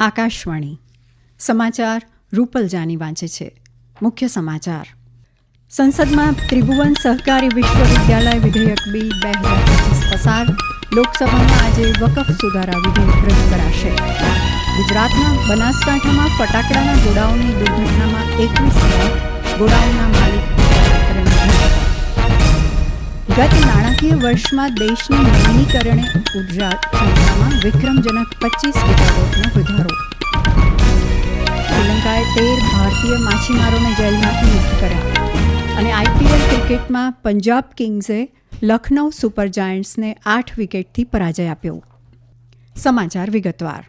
આકાશવાણી. સમાચાર રૂપલ જાની વાંચે છે. મુખ્ય સમાચાર. સંસદમાં ત્રિભુવન સહકારી વિશ્વવિદ્યાલય વિધેયક બી બે હજાર પચીસ પસાર. લોકસભામાં આજે વકફ સુધારા વિધેયક રજૂ કરાશે. ગુજરાતના બનાસકાંઠામાં ફટાકડાના ગોડાઓની દુર્ઘટનામાં એકવીસ ગોડાઓના માલિક ગત નાણાકીય વર્ષમાં દેશની નવીનીકરણ ઊર્જા ક્ષમતામાં વિક્રમજનક પચીસ ગીગાવોટનો વધારો. શ્રીલંકાએ તેર ભારતીય માછીમારોને જેલમાંથી મુક્ત કર્યા. અને આઈપીએલ ક્રિકેટમાં પંજાબ કિંગ્સે લખનૌ સુપર જાયન્ટ્સને આઠ વિકેટથી પરાજય આપ્યો. સમાચાર વિગતવાર.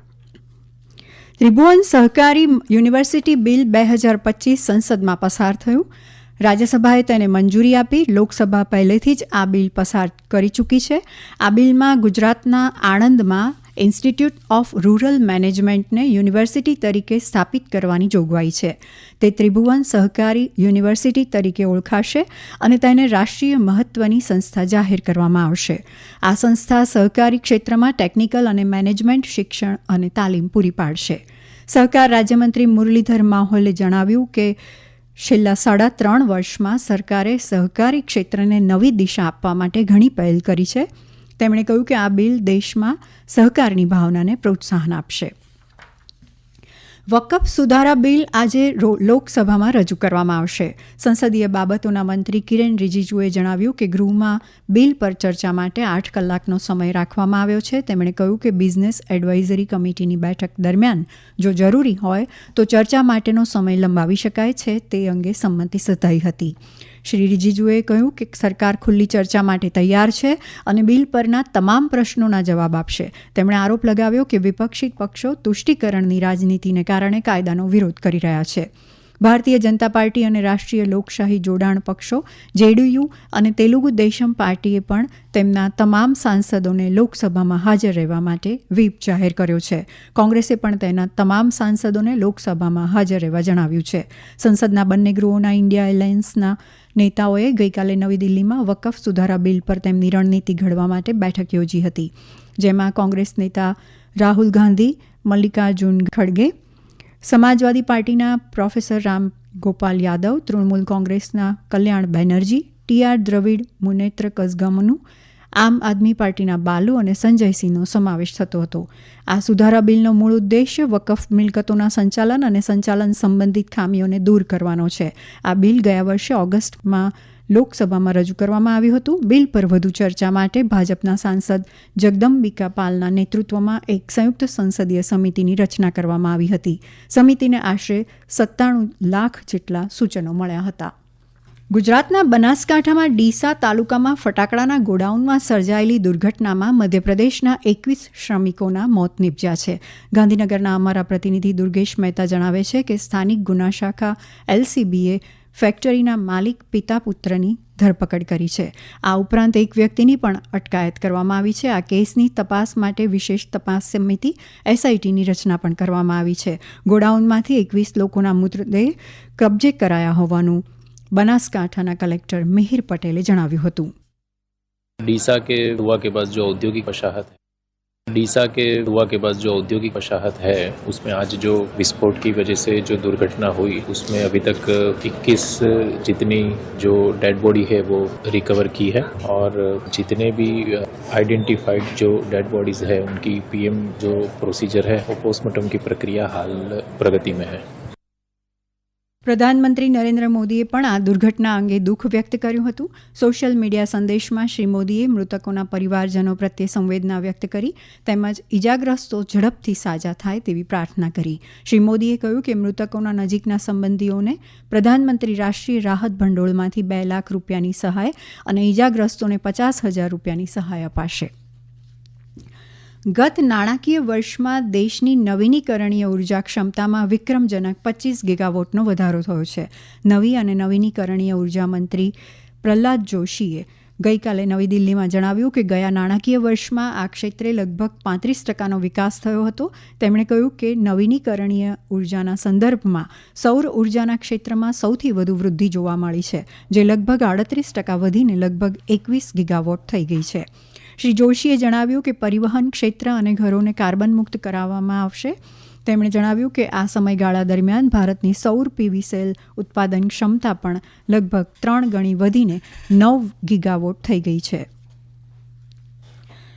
ત્રિભુવન સહકારી યુનિવર્સિટી બિલ બે હજાર પચીસ સંસદમાં પસાર થયું. રાજ્યસભાએ તેને મંજૂરી આપી લોકસભા પહેલેથી જ આ બિલ પસાર કરી ચૂકી છે. આ બિલમાં ગુજરાતના આણંદમાં ઇન્સ્ટિટ્યૂટ ઓફ રૂરલ મેનેજમેન્ટને યુનિવર્સિટી તરીકે સ્થાપિત કરવાની જોગવાઈ છે. તે ત્રિભુવન સહકારી યુનિવર્સિટી તરીકે ઓળખાશે અને તેને રાષ્ટ્રીય મહત્વની સંસ્થા જાહેર કરવામાં આવશે. આ સંસ્થા સહકારી ક્ષેત્રમાં ટેકનિકલ અને મેનેજમેન્ટ, શિક્ષણ અને તાલીમ પૂરી પાડશે. સહકાર રાજ્યમંત્રી મુરલીધર માહોલે જણાવ્યું કે છેલ્લા સાડા ત્રણ વર્ષમાં સરકારે સહકારી ક્ષેત્રને નવી દિશા આપવા માટે ઘણી પહેલ કરી છે. તેમણે કહ્યું કે આ બિલ દેશમાં સહકારની ભાવનાને પ્રોત્સાહન આપશે. વકફ સુધારા બિલ આજે લોકસભામાં રજૂ કરવામાં આવશે. સંસદીય બાબતોના મંત્રી કિરેન રિજિજુએ જણાવ્યું કે ગૃહમાં બિલ પર ચર્ચા માટે આઠ કલાકનો સમય રાખવામાં આવ્યો છે. તેમણે કહ્યું કે બિઝનેસ એડવાઇઝરી કમિટીની બેઠક દરમિયાન જો જરૂરી હોય તો ચર્ચા માટેનો સમય લંબાવી શકાય છે. તે અંગે સંમતિ સધાઈ હતી. શ્રી રીજીજુએ કહ્યું કે સરકાર ખુલ્લી ચર્ચા માટે તૈયાર છે અને બિલ પરના તમામ પ્રશ્નોના જવાબ આપશે. તેમણે આરોપ લગાવ્યો કે વિપક્ષી પક્ષો તુષ્ટિકરણની રાજનીતિને કારણે કાયદાનો વિરોધ કરી રહ્યા છે. ભારતીય જનતા પાર્ટી અને રાષ્ટ્રીય લોકશાહી જોડાણ પક્ષો, જેડીયુ અને તેલુગુ દેશમ પાર્ટીએ પણ તેમના તમામ સાંસદોને લોકસભામાં હાજર રહેવા માટે વ્હીપ જાહેર કર્યો છે. કોંગ્રેસે પણ તેના તમામ સાંસદોને લોકસભામાં હાજર રહેવા જણાવ્યું છે. સંસદના બંને ગૃહોના ઇન્ડિયા એલાયન્સના નેતાઓએ ગઈકાલે નવી દિલ્હીમાં વકફ સુધારા બિલ પર તેમની રણનીતિ ઘડવા માટે બેઠક યોજી હતી, જેમાં કોંગ્રેસ નેતા રાહુલ ગાંધી, મલ્લિકાર્જુન ખડગે સમાજવાદી પાર્ટીના પ્રોફેસર રામ ગોપાલ યાદવ, તૃણમૂલ કોંગ્રેસના કલ્યાણ બેનર્જી ટીઆર દ્રવિડ, મુનેત્ર કઝગમનું આમ આદમી પાર્ટીના બાલુ અને સંજયસિંહનો સમાવેશ થતો હતો. આ સુધારા બિલનો મૂળ ઉદ્દેશ્ય વકફ મિલકતોના સંચાલન અને સંચાલન સંબંધિત ખામીઓને દૂર કરવાનો છે. આ બિલ ગયા વર્ષે ઓગસ્ટમાં લોકસભામાં રજૂ કરવામાં આવ્યું હતું. બિલ પર વધુ ચર્ચા માટે ભાજપના સાંસદ જગદંબિકા પાલના નેતૃત્વમાં એક સંયુક્ત સંસદીય સમિતિની રચના કરવામાં આવી હતી. સમિતિને આશરે સત્તાણું લાખ જેટલા સૂચનો મળ્યા હતા. ગુજરાતના બનાસકાંઠામાં ડીસા તાલુકામાં ફટાકડાના ગોડાઉનમાં સર્જાયેલી દુર્ઘટનામાં મધ્યપ્રદેશના એકવીસ શ્રમિકોના મોત નીપજ્યા છે. ગાંધીનગરના અમારા પ્રતિનિધિ દુર્ગેશ મહેતા જણાવે છે કે સ્થાનિક ગુના શાખા એલસીબીએ ફેક્ટરીના માલિક પિતા પુત્રની ધરપકડ કરી છે આ ઉપરાંત એક વ્યક્તિની પણ અટકાયત કરવામાં આવી છે આ કેસની તપાસ માટે વિશેષ તપાસ સમિતિ એસઆઈટીની રચના પણ કરવામાં આવી છે ગોડાઉનમાંથી એકવીસ લોકોના મૃતદેહ કબજે કરાયા હોવાનું બનાસકાંઠાના કલેક્ટર મિહિર પટેલે જણાવ્યું હતું डीसा के हुआ के पास जो औद्योगिक वसाहत है डीसा के हुआ के पास जो औद्योगिक वसाहत है, उसमें आज जो विस्फोट की वजह से जो दुर्घटना हुई, उसमें अभी तक 21 जितनी जो डेड बॉडी है वो रिकवर की है और जितने भी आइडेंटिफाइड जो डेड बॉडीज है, उनकी पीएम जो प्रोसीजर है, वो पोस्टमार्टम की प्रक्रिया हाल प्रगति में है। પ્રધાનમંત્રી નરેન્દ્ર મોદીએ પણ આ દુર્ઘટના અંગે દુઃખ વ્યક્ત કર્યું હતું. સોશિયલ મીડિયા સંદેશમાં શ્રી મોદીએ મૃતકોના પરિવારજનો પ્રત્યે સંવેદના વ્યક્ત કરી તેમજ ઇજાગ્રસ્તો ઝડપથી સાજા થાય તેવી પ્રાર્થના કરી. શ્રી મોદીએ કહ્યું કે મૃતકોના નજીકના સંબંધીઓને પ્રધાનમંત્રી રાષ્ટ્રીય રાહત ભંડોળમાંથી બે લાખ રૂપિયાની સહાય અને ઇજાગ્રસ્તોને પચાસ હજાર રૂપિયાની સહાય અપાશે. ગત નાણાકીય વર્ષમાં દેશની નવીનીકરણીય ઊર્જા ક્ષમતામાં વિક્રમજનક પચીસ ગીગાવોટનો વધારો થયો છે. નવી અને નવીનીકરણીય ઊર્જા મંત્રી પ્રહલાદ જોશીએ ગઈકાલે નવી દિલ્હીમાં જણાવ્યું કે ગયા નાણાકીય વર્ષમાં આ ક્ષેત્રે લગભગ પાંત્રીસ ટકાનો વિકાસ થયો હતો. તેમણે કહ્યું કે નવીનીકરણીય ઉર્જાના સંદર્ભમાં સૌર ઉર્જાના ક્ષેત્રમાં સૌથી વધુ વૃદ્ધિ જોવા મળી છે, જે લગભગ આડત્રીસ ટકા વધીને લગભગ એકવીસ ગીગાવોટ થઈ ગઈ છે. શ્રી જોશીએ જણાવ્યું કે પરિવહન ક્ષેત્ર અને ઘરોને કાર્બન મુક્ત કરાવવામાં આવશે. તેમણે જણાવ્યું કે આ સમયગાળા દરમિયાન ભારતની સૌર પીવી સેલ ઉત્પાદન ક્ષમતા પણ લગભગ ત્રણ ગણી વધીને નવ ગીગાવોટ થઈ ગઈ છે.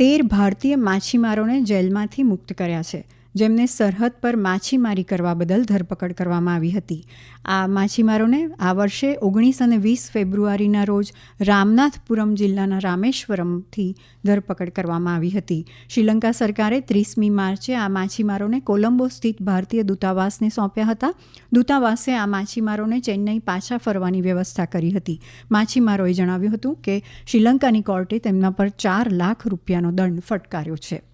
તેર ભારતીય માછીમારોને જેલમાંથી મુક્ત કર્યા છે. જેમને સરહદ પર માછીમારી કરવા બદલ ધરપકડ કરવામાં આવી હતી. આ માછીમારોને આ વર્ષે ઓગણીસ અને વીસ ફેબ્રુઆરીના રોજ રામનાથપુરમ જિલ્લાના રામેશ્વરમથી ધરપકડ કરવામાં આવી હતી. શ્રીલંકા સરકારે ત્રીસમી માર્ચે આ માછીમારોને કોલંબો સ્થિત ભારતીય દૂતાવાસને સોંપ્યા હતા. દૂતાવાસે આ માછીમારોને ચેન્નઈ પાછા ફરવાની વ્યવસ્થા કરી હતી. માછીમારોએ જણાવ્યું હતું કે, શ્રીલંકાની કોર્ટે તેમના પર ચાર લાખ રૂપિયાનો દંડ ફટકાર્યો છે.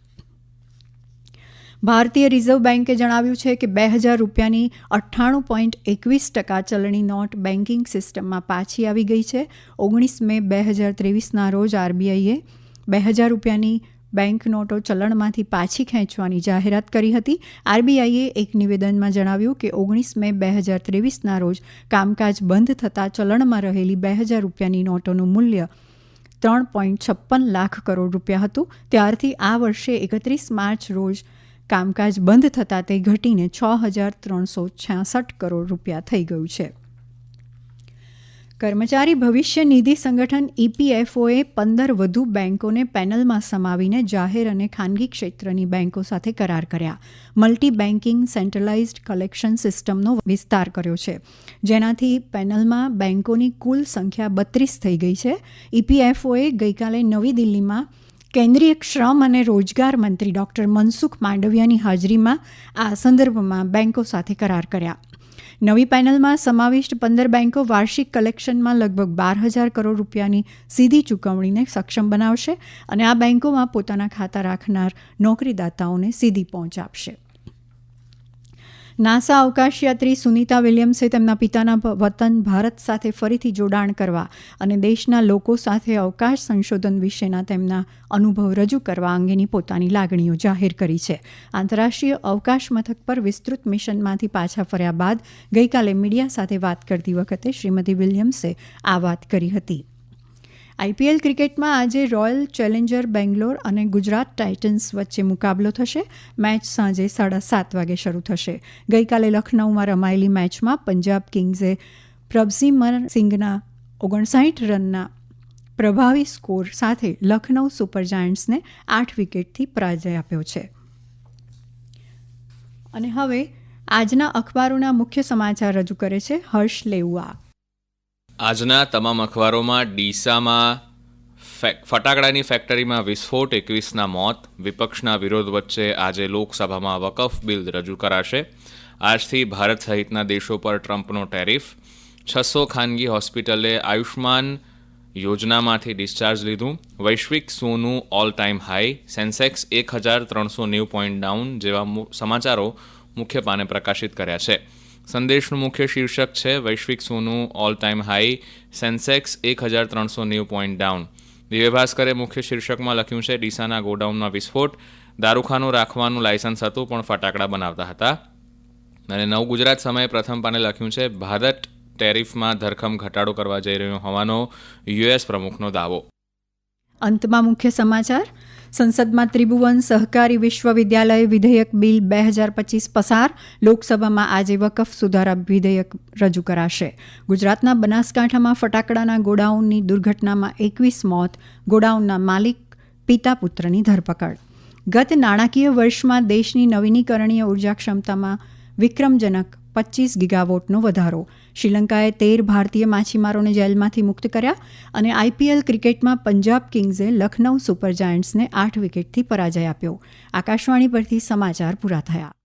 ભારતીય રિઝર્વ બેન્કે જણાવ્યું છે કે બે હજાર રૂપિયાની અઠ્ઠાણું પોઈન્ટ એકવીસ ટકા ચલણી નોટ બેન્કિંગ સિસ્ટમમાં પાછી આવી ગઈ છે. ઓગણીસ મે બે હજાર ત્રેવીસના રોજ આરબીઆઈએ બે હજાર રૂપિયાની બેંક નોટો ચલણમાંથી પાછી ખેંચવાની જાહેરાત કરી હતી. આરબીઆઈએ એક નિવેદનમાં જણાવ્યું કે ઓગણીસ મે બે હજાર ત્રેવીસના રોજ કામકાજ બંધ થતાં ચલણમાં રહેલી બે હજાર રૂપિયાની નોટોનું મૂલ્ય ત્રણ પોઈન્ટ છપ્પન લાખ કરોડ રૂપિયા હતું. ત્યારથી આ વર્ષે એકત્રીસ માર્ચ રોજ કામકાજ બંધ થતાં તે ઘટીને છ હજાર ત્રણસો છાસઠ કરોડ રૂપિયા થઈ ગયું છે. કર્મચારી ભવિષ્ય નિધિ સંગઠન ઇપીએફઓએ પંદર વધુ બેન્કોને પેનલમાં સમાવીને જાહેર અને ખાનગી ક્ષેત્રની બેન્કો સાથે કરાર કર્યા. મલ્ટી બેન્કિંગ સેન્ટ્રલાઇઝ્ડ કલેક્શન સિસ્ટમનો વિસ્તાર કર્યો છે. જેનાથી પેનલમાં બેન્કોની કુલ સંખ્યા બત્રીસ થઈ ગઈ છે. ઇપીએફઓએ ગઈકાલે નવી દિલ્હીમાં કેન્દ્રીય શ્રમ અને રોજગાર મંત્રી ડોક્ટર મનસુખ માંડવિયાની હાજરીમાં આ સંદર્ભમાં બેન્કો સાથે કરાર કર્યા. નવી પેનલમાં સમાવિષ્ટ પંદર બેન્કો વાર્ષિક કલેક્શનમાં લગભગ બાર હજાર કરોડ રૂપિયાની સીધી ચૂકવણીને સક્ષમ બનાવશે અને આ બેન્કોમાં પોતાના ખાતા રાખનાર નોકરીદાતાઓને સીધી પહોંચ આપશે. નાસા અવકાશયાત્રી સુનીતા વિલિયમ્સે તેમના પિતાના વતન ભારત સાથે ફરીથી જોડાણ કરવા અને દેશના લોકો સાથે અવકાશ સંશોધન વિશેના તેમના અનુભવ રજૂ કરવા અંગેની પોતાની લાગણીઓ જાહેર કરી છે. આંતરરાષ્ટ્રીય અવકાશ મથક પર વિસ્તૃત મિશનમાંથી પાછા ફર્યા બાદ ગઈકાલે મીડિયા સાથે વાત કરતી વખતે શ્રીમતી વિલિયમ્સે આ વાત કરી હતી. આઈપીએલ ક્રિકેટમાં આજે રોયલ ચેલેન્જર બેંગ્લોર અને ગુજરાત ટાઇટન્સ વચ્ચે મુકાબલો થશે. મેચ સાંજે સાડા સાત વાગે શરૂ થશે. ગઈકાલે લખનૌમાં રમાયેલી મેચમાં પંજાબ કિંગ્સે પ્રભસિમર સિંઘના ઓગણસાઠ રનના પ્રભાવી સ્કોર સાથે લખનૌ સુપર જાયન્ટ્સને આઠ વિકેટથી પરાજય આપ્યો છે. અને હવે આજના અખબારોના મુખ્ય સમાચાર રજૂ કરે છે હર્ષ લેઉઆ. આજના તમામ અખબારોમાં ડીસામાં ફટાકડાની ફેક્ટરીમાં વિસ્ફોટ, એકવીસના મોત, વિપક્ષના વિરોધ વચ્ચે આજે લોકસભામાં વકફ બિલ રજૂ કરાશે. આજથી ભારત સહિતના દેશો પર ટ્રમ્પનો ટેરિફ. છસો ખાનગી હોસ્પિટલે આયુષ્માન યોજનામાંથી ડિસ્ચાર્જ લીધું. વૈશ્વિક સોનું ઓલ ટાઈમ હાઈ સેન્સેક્સ એક હજાર ત્રણસો નેવું પોઈન્ટ ડાઉન જેવા સમાચારો મુખ્ય પાને પ્રકાશિત કર્યા છે. સંદેશનું મુખ્ય શીર્ષક છે, વૈશ્વિક સોનું ઓલ ટાઈમ હાઈ સેન્સેક્સ એક હજાર ત્રણસો નેવું પોઈન્ટ ડાઉન દિવ્ય ભાસ્કરે મુખ્ય શીર્ષકમાં લખ્યું છે, ડીસાના ગોડાઉનમાં વિસ્ફોટ, દારૂખાનું રાખવાનું લાયસન્સ હતું, પણ ફટાકડા બનાવતા હતા. અને નવ ગુજરાત સમયે પ્રથમ પાને લખ્યું છે, ભારત ટેરિફમાં ધરખમ ઘટાડો કરવા જઈ રહ્યો હોવાનો યુએસ પ્રમુખનો દાવો. અંતમાં મુખ્ય સમાચાર સંસદમાં ત્રિભુવન સહકારી વિશ્વવિદ્યાલય વિધેયક બિલ બે હજાર પચીસ પસાર. લોકસભામાં આજે વકફ સુધારા વિધેયક રજૂ કરાશે. ગુજરાતના બનાસકાંઠામાં ફટાકડાના ગોડાઉનની દુર્ઘટનામાં એકવીસ મોત, ગોડાઉનના માલિક પિતા પુત્રની ધરપકડ. ગત નાણાકીય વર્ષમાં દેશની નવીનીકરણીય ઊર્જા ક્ષમતામાં વિક્રમજનક પચીસ ગીગાવોટનો વધારો. શ્રીલંકાએ તેર ભારતીય માછીમારોને જેલમાંથી મુક્ત કર્યા અને આઈપીએલ ક્રિકેટમાં પંજાબ કિંગ્સે લખનૌ સુપર જાયન્ટ્સને આઠ વિકેટથી પરાજય આપ્યો. આકાશવાણી પરથી સમાચાર પૂરા થયા.